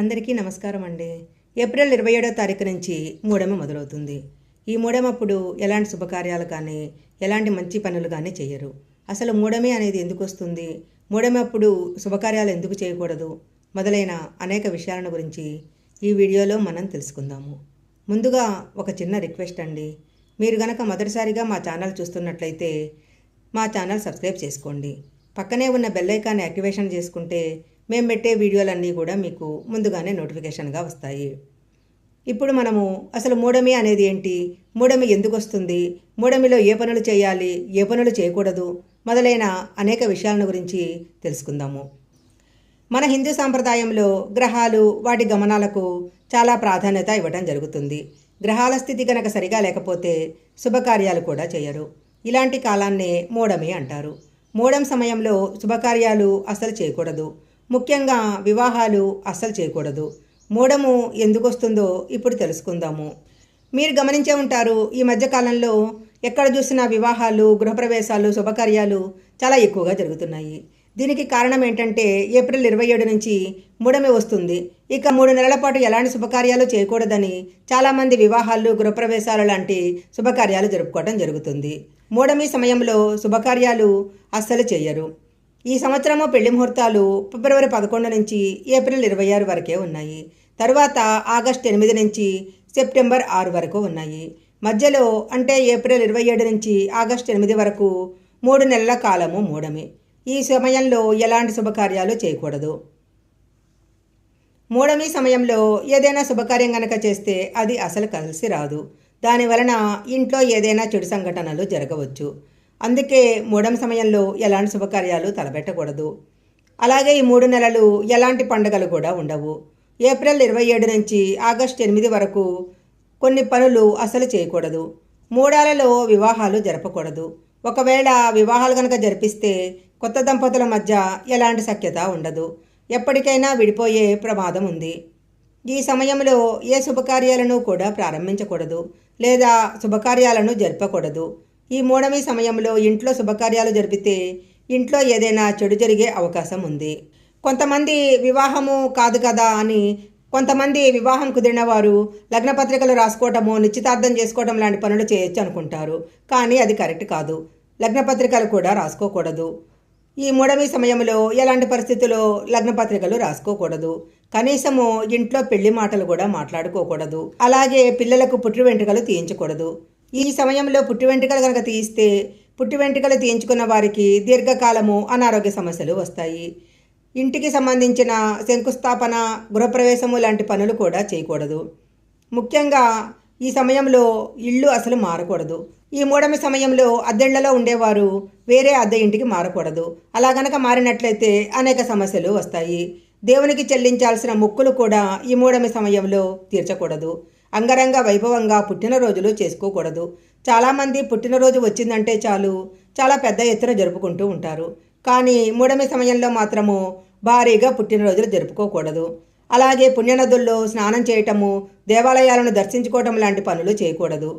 అందరికీ నమస్కారం అండి. ఏప్రిల్ ఇరవై ఏడో తారీఖు నుంచి మూడమ మొదలవుతుంది. ఈ మూడమప్పుడు ఎలాంటి శుభకార్యాలు కానీ ఎలాంటి మంచి పనులు కానీ చేయరు. అసలు మూడమే అనేది ఎందుకు వస్తుంది? మూడమప్పుడు శుభకార్యాలు ఎందుకు చేయకూడదు? మొదలైన అనేక విషయాలను గురించి ఈ వీడియోలో మనం తెలుసుకుందాము. ముందుగా ఒక చిన్న రిక్వెస్ట్ అండి. మీరు గనక మొదటిసారిగా మా ఛానల్ చూస్తున్నట్లయితే మా ఛానల్ సబ్స్క్రైబ్ చేసుకోండి. పక్కనే ఉన్న బెల్ ఐకాన్ యాక్టివేషన్ చేసుకుంటే మేము పెట్టే వీడియోలన్నీ కూడా మీకు ముందుగానే నోటిఫికేషన్గా వస్తాయి. ఇప్పుడు మనము అసలు మూడమి అనేది ఏంటి? మూడమి ఎందుకు వస్తుంది? మూడమిలో ఏ పనులు చేయాలి? ఏ పనులు చేయకూడదు? మొదలైన అనేక విషయాలను గురించి తెలుసుకుందాము. మన హిందూ సాంప్రదాయంలో గ్రహాలు వాటి గమనాలకు చాలా ప్రాధాన్యత ఇవ్వడం జరుగుతుంది. గ్రహాల స్థితి కనుక సరిగా లేకపోతే శుభకార్యాలు కూడా చేయరు. ఇలాంటి కాలాన్నే మూడమి అంటారు. మూడం సమయంలో శుభకార్యాలు అసలు చేయకూడదు. ముఖ్యంగా వివాహాలు అస్సలు చేయకూడదు. మూడము ఎందుకు వస్తుందో ఇప్పుడు తెలుసుకుందాము. మీరు గమనించే ఉంటారు ఈ మధ్యకాలంలో ఎక్కడ చూసినా వివాహాలు గృహప్రవేశాలు శుభకార్యాలు చాలా ఎక్కువగా జరుగుతున్నాయి. దీనికి కారణం ఏంటంటే ఏప్రిల్ ఇరవై ఏడు నుంచి మూడమే వస్తుంది. ఇక మూడు నెలల పాటు ఎలాంటి శుభకార్యాలు చేయకూడదని చాలామంది వివాహాలు గృహప్రవేశాలు లాంటి శుభకార్యాలు జరుపుకోవడం జరుగుతుంది. మూడమి సమయంలో శుభకార్యాలు అస్సలు చేయరు. ఈ సంవత్సరము పెళ్ళి ముహూర్తాలు ఫిబ్రవరి పదకొండు నుంచి ఏప్రిల్ ఇరవై ఆరు వరకే ఉన్నాయి. తరువాత ఆగస్ట్ ఎనిమిది నుంచి సెప్టెంబర్ ఆరు వరకు ఉన్నాయి. మధ్యలో అంటే ఏప్రిల్ ఇరవై ఏడు నుంచి ఆగస్ట్ ఎనిమిది వరకు మూడు నెలల కాలము మూడమి. ఈ సమయంలో ఎలాంటి శుభకార్యాలు చేయకూడదు. మూడమి సమయంలో ఏదైనా శుభకార్యం గనక చేస్తే అది అసలు కలిసి రాదు. దాని వలన ఇంట్లో ఏదైనా చెడు సంఘటనలు జరగవచ్చు. అందుకే మూడం సమయంలో ఎలాంటి శుభకార్యాలు తలపెట్టకూడదు. అలాగే ఈ మూడు నెలలు ఎలాంటి పండుగలు కూడా ఉండవు. ఏప్రిల్ ఇరవై ఏడు నుంచి ఆగస్టు ఎనిమిది వరకు కొన్ని పనులు అసలు చేయకూడదు. మూడాలలో వివాహాలు జరపకూడదు. ఒకవేళ వివాహాలు కనుక జరిపిస్తే కొత్త దంపతుల మధ్య ఎలాంటి సఖ్యత ఉండదు. ఎప్పటికైనా విడిపోయే ప్రమాదం ఉంది. ఈ సమయంలో ఏ శుభకార్యాలను కూడా ప్రారంభించకూడదు. లేదా శుభకార్యాలను జరపకూడదు. ఈ మూడమి సమయంలో ఇంట్లో శుభకార్యాలు జరిపితే ఇంట్లో ఏదైనా చెడు జరిగే అవకాశం ఉంది. కొంతమంది వివాహము కాదు కదా అని కొంతమంది వివాహం కుదిరిన వారు లగ్నపత్రికలు రాసుకోవటము నిశ్చితార్థం చేసుకోవటం లాంటి పనులు చేయొచ్చు అనుకుంటారు. కానీ అది కరెక్ట్ కాదు. లగ్నపత్రికలు కూడా రాసుకోకూడదు. ఈ మూడవి సమయంలో ఎలాంటి పరిస్థితుల్లో లగ్నపత్రికలు రాసుకోకూడదు? కనీసము ఇంట్లో పెళ్ళి మాటలు కూడా మాట్లాడుకోకూడదు. అలాగే పిల్లలకు పుట్టి వెంట్రుకలు తీయించకూడదు. ఈ సమయంలో పుట్టి వెంట్రుకలు కనుక తీయిస్తే పుట్టి వెంట్రుకలు తీయించుకున్న వారికి దీర్ఘకాలము అనారోగ్య సమస్యలు వస్తాయి. ఇంటికి సంబంధించిన శంకుస్థాపన గృహప్రవేశము లాంటి పనులు కూడా చేయకూడదు. ముఖ్యంగా ఈ సమయంలో ఇల్లు అసలు మారకూడదు. ఈ మూడమి సమయంలో అద్దెళ్ళలో ఉండేవారు వేరే అద్దె ఇంటికి మారకూడదు. అలా గనక మారినట్లయితే అనేక సమస్యలు వస్తాయి. దేవునికి చెల్లించాల్సిన మొక్కులు కూడా ఈ మూడమి సమయంలో తీర్చకూడదు. అంగరంగ వైభవంగా పుట్టినరోజులు చేసుకోకూడదు. చాలామంది పుట్టినరోజు వచ్చిందంటే చాలు చాలా పెద్ద ఎత్తున జరుపుకుంటూ ఉంటారు. కానీ మూడమి సమయంలో మాత్రము భారీగా పుట్టినరోజులు జరుపుకోకూడదు. అలాగే పుణ్యనదుల్లో స్నానం చేయటము దేవాలయాలను దర్శించుకోవటం లాంటి పనులు చేయకూడదు.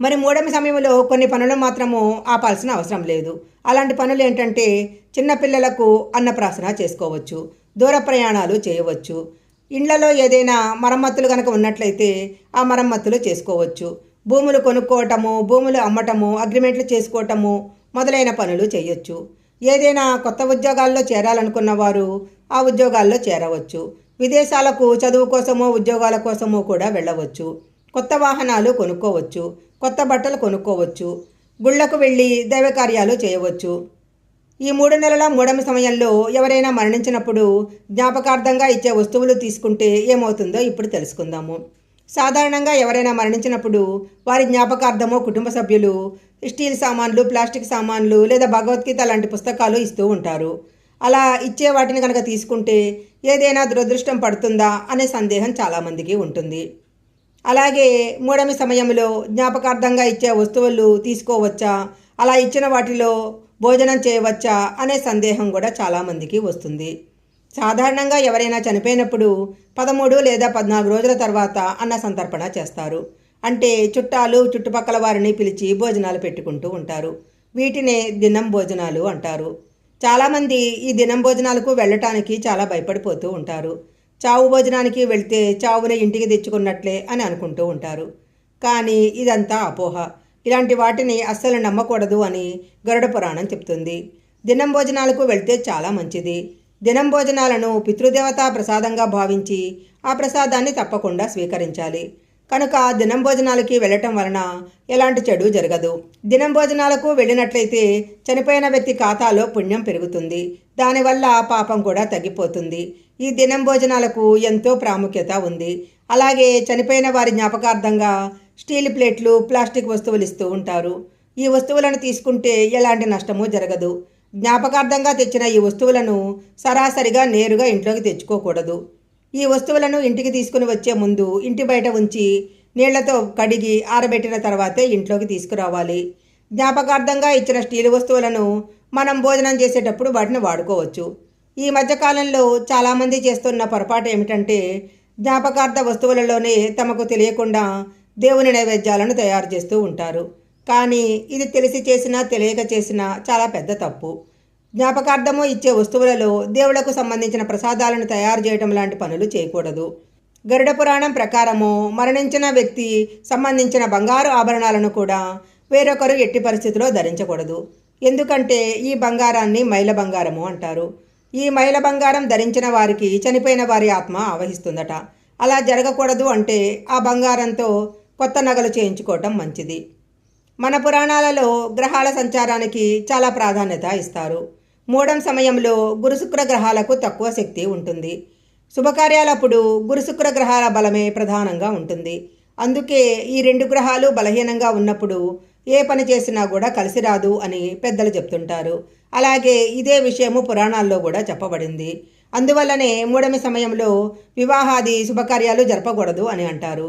మరి మూడమి సమయంలో కొన్ని పనులు మాత్రము ఆపాల్సిన అవసరం లేదు. అలాంటి పనులు ఏంటంటే చిన్నపిల్లలకు అన్నప్రాసన చేసుకోవచ్చు దూర ప్రయాణాలు చేయవచ్చు. ఇండ్లలో ఏదైనా మరమ్మతులు కనుక ఉన్నట్లయితే ఆ మరమ్మతులు చేసుకోవచ్చు. భూములు కొనుక్కోవటము భూములు అమ్మటము అగ్రిమెంట్లు చేసుకోవటము మొదలైన పనులు చేయొచ్చు. ఏదైనా కొత్త ఉద్యోగాల్లో చేరాలనుకున్న వారు ఆ ఉద్యోగాల్లో చేరవచ్చు. విదేశాలకు చదువు కోసమో ఉద్యోగాల కోసమో కూడా వెళ్ళవచ్చు. కొత్త వాహనాలు కొనుక్కోవచ్చు. కొత్త బట్టలు కొనుక్కోవచ్చు. గుళ్ళకు వెళ్ళి దైవకార్యాలు చేయవచ్చు. ఈ మూడు నెలల మూడమి సమయంలో ఎవరైనా మరణించినప్పుడు జ్ఞాపకార్థంగా ఇచ్చే వస్తువులు తీసుకుంటే ఏమవుతుందో ఇప్పుడు తెలుసుకుందాము. సాధారణంగా ఎవరైనా మరణించినప్పుడు వారి జ్ఞాపకార్థము కుటుంబ సభ్యులు స్టీల్ సామాన్లు ప్లాస్టిక్ సామాన్లు లేదా భగవద్గీత లాంటి పుస్తకాలు ఇస్తూ ఉంటారు. అలా ఇచ్చే వాటిని కనుక తీసుకుంటే ఏదైనా దురదృష్టం పడుతుందా అనే సందేహం చాలామందికి ఉంటుంది. అలాగే మూడమి సమయంలో జ్ఞాపకార్థంగా ఇచ్చే వస్తువులు తీసుకోవచ్చా? అలా ఇచ్చిన వాటిలో భోజనం చేయవచ్చా అనే సందేహం కూడా చాలామందికి వస్తుంది. సాధారణంగా ఎవరైనా చనిపోయినప్పుడు పదమూడు లేదా పద్నాలుగు రోజుల తర్వాత అన్న సంతర్పణ చేస్తారు. అంటే చుట్టాలు చుట్టుపక్కల వారిని పిలిచి భోజనాలు పెట్టుకుంటూ ఉంటారు. వీటినే దినం భోజనాలు అంటారు. చాలామంది ఈ దినం భోజనాలకు వెళ్ళటానికి చాలా భయపడిపోతూ ఉంటారు. చావు భోజనానికి వెళ్తే చావుని ఇంటికి తెచ్చుకున్నట్లే అని అనుకుంటూ ఉంటారు. కానీ ఇదంతా అపోహ. ఇలాంటి వాటిని అస్సలు నమ్మకూడదు అని గరుడ పురాణం చెప్తుంది. దినం భోజనాలకు వెళ్తే చాలా మంచిది. దినం భోజనాలను పితృదేవతా ప్రసాదంగా భావించి ఆ ప్రసాదాన్ని తప్పకుండా స్వీకరించాలి. కనుక దినం భోజనాలకి వెళ్ళటం వలన ఎలాంటి చెడు జరగదు. దినం భోజనాలకు వెళ్ళినట్లయితే చనిపోయిన వ్యక్తి ఖాతాలో పుణ్యం పెరుగుతుంది. దానివల్ల పాపం కూడా తగ్గిపోతుంది. ఈ దినం భోజనాలకు ఎంతో ప్రాముఖ్యత ఉంది. అలాగే చనిపోయిన వారి జ్ఞాపకార్థంగా స్టీల్ ప్లేట్లు ప్లాస్టిక్ వస్తువులు ఇస్తూ ఉంటారు. ఈ వస్తువులను తీసుకుంటే ఎలాంటి నష్టము జరగదు. జ్ఞాపకార్థంగా తెచ్చిన ఈ వస్తువులను సరాసరిగా నేరుగా ఇంట్లోకి తెచ్చుకోకూడదు. ఈ వస్తువులను ఇంటికి తీసుకుని వచ్చే ముందు ఇంటి బయట ఉంచి నీళ్ళతో కడిగి ఆరబెట్టిన తర్వాతే ఇంట్లోకి తీసుకురావాలి. జ్ఞాపకార్థంగా ఇచ్చిన స్టీల్ వస్తువులను మనం భోజనం చేసేటప్పుడు వాటిని వాడుకోవచ్చు. ఈ మధ్యకాలంలో చాలామంది చేస్తున్న పొరపాటు ఏమిటంటే జ్ఞాపకార్థ వస్తువులలోనే తమకు తెలియకుండా దేవుని నైవేద్యాలను తయారు చేస్తూ ఉంటారు. కానీ ఇది తెలిసి చేసినా తెలియక చేసినా చాలా పెద్ద తప్పు. జ్ఞాపకార్థము ఇచ్చే వస్తువులలో దేవులకు సంబంధించిన ప్రసాదాలను తయారు చేయడం లాంటి పనులు చేయకూడదు. గరుడ పురాణం ప్రకారము మరణించిన వ్యక్తి సంబంధించిన బంగారు ఆభరణాలను కూడా వేరొకరు ఎట్టి పరిస్థితిలో ధరించకూడదు. ఎందుకంటే ఈ బంగారాన్ని మైల బంగారము అంటారు. ఈ మైల బంగారం ధరించిన వారికి చనిపోయిన వారి ఆత్మ ఆవహిస్తుందట. అలా జరగకూడదు అంటే ఆ బంగారంతో కొత్త నగలు చేయించుకోవటం మంచిది. మన పురాణాలలో గ్రహాల సంచారానికి చాలా ప్రాధాన్యత ఇస్తారు. మూడం సమయంలో గురుశుక్ర గ్రహాలకు తక్కువ శక్తి ఉంటుంది. శుభకార్యాలప్పుడు గురుశుక్ర గ్రహాల బలమే ప్రధానంగా ఉంటుంది. అందుకే ఈ రెండు గ్రహాలు బలహీనంగా ఉన్నప్పుడు ఏ పని చేసినా కూడా కలిసి రాదు అని పెద్దలు చెప్తుంటారు. అలాగే ఇదే విషయము పురాణాల్లో కూడా చెప్పబడింది. అందువల్లనే మూడమి సమయంలో వివాహాది శుభకార్యాలు జరపకూడదు అని అంటారు.